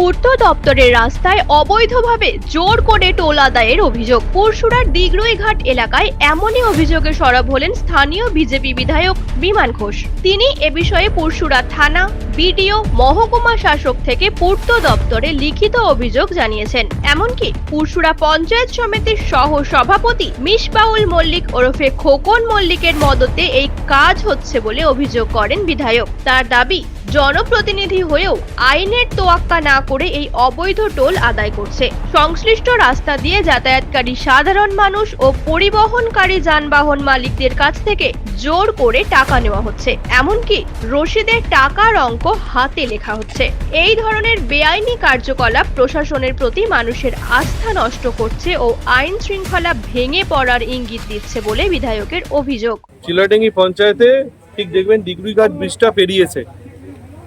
পূর্ত দপ্তরের রাস্তায় অবৈধভাবে জোর করে টোল আদায়ের অভিযোগ। পরশুরার দিগরইঘাট এলাকায় এমনই অভিযোগে সরব হলেন স্থানীয় বিজেপি বিধায়ক বিমান ঘোষ। তিনি এ বিষয়ে পরশুরা থানা, বিডিও, মহকুমা শাসক থেকে পূর্ত দপ্তরে লিখিত অভিযোগ জানিয়েছেন। এমনকি পুরসুরা পঞ্চায়েত সমিতির সহ সভাপতি মিসবাউল মল্লিক ওরফে খোকন মল্লিকের মদতে এই কাজ হচ্ছে বলে অভিযোগ করেন বিধায়ক। তার দাবি জনপ্রতিনিধি হয়েও আইনের তোয়াক্কা না করে এই অবৈধ টোল আদায় করছে। সংশ্লিষ্ট রাস্তা দিয়ে যাতায়াতকারী সাধারণ মানুষ ও পরিবহনকারী যানবাহন মালিকদের কাছ থেকে জোর করে টাকা নেওয়া হচ্ছে। এমনকি রসিদের টাকার অঙ্ক হাতে লেখা হচ্ছে। এই ধরনের বেআইনি কার্যকলাপ প্রশাসনের প্রতি মানুষের আস্থা নষ্ট করছে ও আইন শৃঙ্খলা ভেঙে পড়ার ইঙ্গিত দিচ্ছে বলে বিধায়কের অভিযোগ। চিলাডেঙ্গি পঞ্চায়েতে ঠিক দেখবেন ডিগ্রিঘাট ব্রিজটা পেরিয়েছে।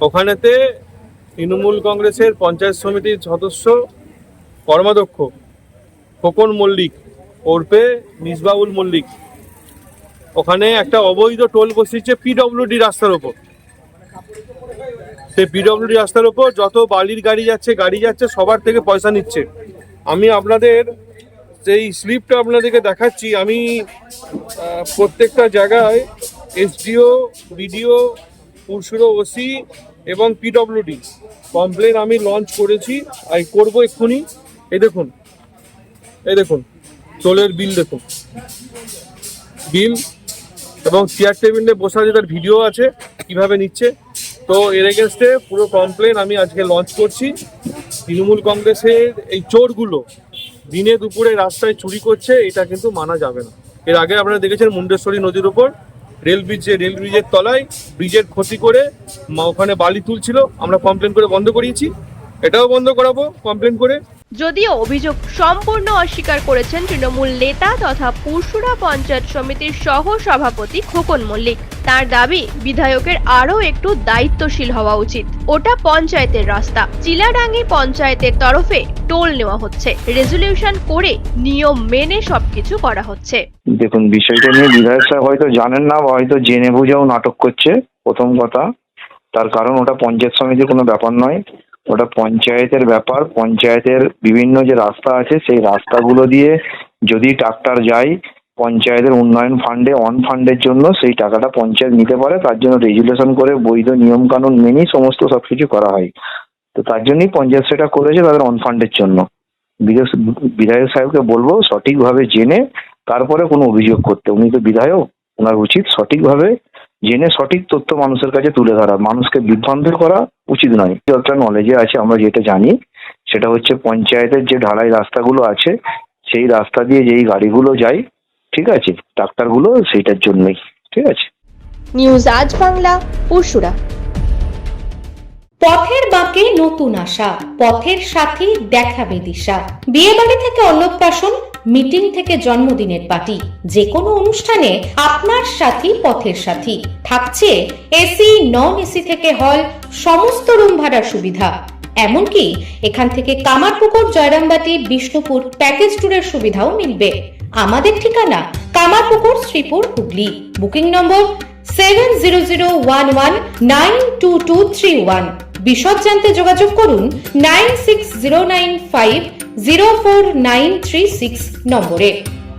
ওখানেতে তৃণমূল কংগ্রেসের পঞ্চায়েত সমিতির সদস্য, কর্মাধ্যক্ষ খোকন মল্লিক ওরফে মিসবাউল মল্লিক। ওখানে একটা অবৈধ টোল বসিয়েছে পিডব্লিউডি রাস্তার ওপর। সেই পিডব্লিউডি রাস্তার ওপর যত বালির গাড়ি যাচ্ছে গাড়ি যাচ্ছে, সবার থেকে পয়সা নিচ্ছে। আমি আপনাদের সেই স্লিপটা আপনাদেরকে দেখাচ্ছি, আমি প্রত্যেকটা জায়গায় এসডিও বিডিও পুরসুরো ওসি এবং পিডব্লিউডি কমপ্লেন আমি লঞ্চ করেছি আর করব এক্ষুনি। এই দেখুন এই দেখুন টোলের বিল দেখুন। বিল এবং চেয়ার টেবিলে বসা যে তার ভিডিও আছে, কীভাবে নিচ্ছে। তো এর এগেনস্টে পুরো কমপ্লেন আমি আজকে লঞ্চ করছি। তৃণমূল কংগ্রেসের এই চোরগুলো দিনে দুপুরে রাস্তায় চুরি করছে, এটা কিন্তু মানা যাবে না। এর আগে আপনারা দেখেছেন মুন্ডেশ্বরী নদীর উপর রেল ব্রিজে, রেল ব্রিজের তলায় ব্রিজের ক্ষতি করে ওখানে বালি তুলছিল। আমরা কমপ্লেন করে বন্ধ করিয়েছি। এটাও বন্ধ করাবো কমপ্লেন করে। যদিও অভিযোগ সম্পূর্ণ অস্বীকার করেছেন তৃণমূল নেতা তথা পুরসুরা পঞ্চায়েত সমিতির সহ সভাপতি খোকন মল্লিক। তার দাবি, বিধায়কের আরও একটু দায়িত্বশীল হওয়া উচিত। ওটা পঞ্চায়েতের রাস্তা। চিলাডাঙ্গি পঞ্চায়েতের তরফে টোল নেওয়া হচ্ছে। রেজলিউশন করে নিয়ম মেনে সবকিছু করা হচ্ছে। দেখুন, বিষয়টা নিয়ে বিধায়ক সাহেব হয়তো জানেন না বা হয়তো জেনে বুঝেও নাটক করছে, প্রথম কথা। তার কারণ ওটা পঞ্চায়েত সমিতির কোনো ব্যাপার নয়। ওটা পঞ্চায়েতের ব্যাপার। পঞ্চায়েতের বিভিন্ন যে রাস্তা আছে, সেই রাস্তাগুলো দিয়ে যদি ট্রাক্টর যায় পঞ্চায়েতের উন্নয়ন ফান্ডে অন ফান্ডের জন্য সেই টাকাটা পঞ্চায়েত নিতে পারে। তার জন্য রেজুলেশন করে বৈধ নিয়ম কানুন মেনেই সমস্ত সব কিছু করা হয়। তো তার জন্যই পঞ্চায়েত সেটা করেছে তাদের অন ফান্ডের জন্য। বিধায়ক সাহেবকে বলব, সঠিকভাবে জেনে তারপরে কোনো অভিযোগ করতে। উনি তো বিধায়ক, ওনার উচিত সঠিকভাবে জেনে সঠিক তথ্য মানুষের কাছে তুলে ধরা। মানুষকে বিভ্রান্ত করা উচিত নয়। যতটা নলেজে আছে, আমরা যেটা জানি, সেটা হচ্ছে পঞ্চায়েতের যে ঢালাই রাস্তাগুলো আছে, সেই রাস্তা দিয়ে যেই গাড়িগুলো যায় ঠিক আছে ট্রাক্টরগুলো সেইটার জন্যই ঠিক আছে। নিউজ আজ বাংলা পুরসুরা পথের বাঁকে নতুন আশা পথের সাথী দেখাবে দিশা। বিয়ে বাড়ি থেকে অন্নপ্রাশন মিটিং থেকে জন্মদিনের পার্টি। যে কোনো অনুষ্ঠানে আপনার সাথী পথের সাথী। থাকছে এসি নন এসি থেকে হল সমস্ত রুম ভাড়ার সুবিধা। এমনকি এখান থেকে কামারপুকুর জয়রামবাটি বিষ্ণুপুর প্যাকেজ ট্যুরের সুবিধাও মিলবে। আমাদের ঠিকানা Kamarpukur, Sripur, Hooghly. Booking number seven zero zero one one nine two two three one. বিশদ জানতে যোগাযোগ করুন nine six zero nine five zero four nine three six নম্বরে।